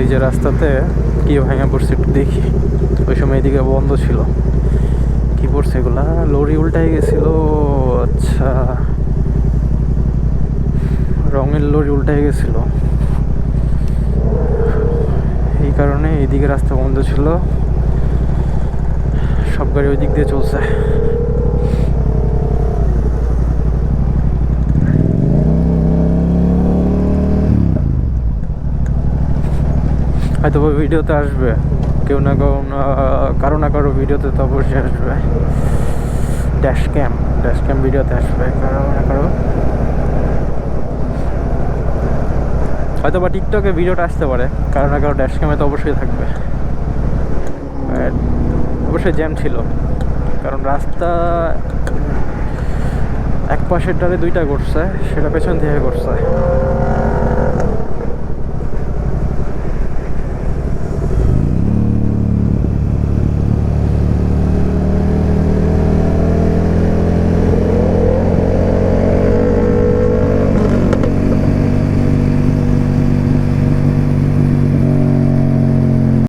এই যে রাস্তাতে কি ভাঙা পড়ছে একটু দেখি। ওই সময় এদিকে বন্ধ ছিল। কি পড়ছে এগুলা? লরি উল্টাই গেছিল আচ্ছা। রঙের লরি উল্টাই গেছিল। এই কারণে এইদিকে রাস্তা বন্ধ ছিল। সব গাড়ি ওই দিক দিয়ে চলছে। হয়তো ভিডিওতে আসবে। কেউ না কেউ কারও না কারও ভিডিওতে তো অবশ্যই আসবে। ড্যাশ ক্যাম ড্যাশ ক্যাম ভিডিওতে আসবে, কারও না কারও। হয়তো বা টিকটকে ভিডিওটা আসতে পারে, কারও না কারও ড্যাশ ক্যামে তো অবশ্যই থাকবে। অবশ্যই জ্যাম ছিল। কারণ রাস্তা এক পাশের ডালে দুইটা করছে, সেটা পেছন থেকে করছে।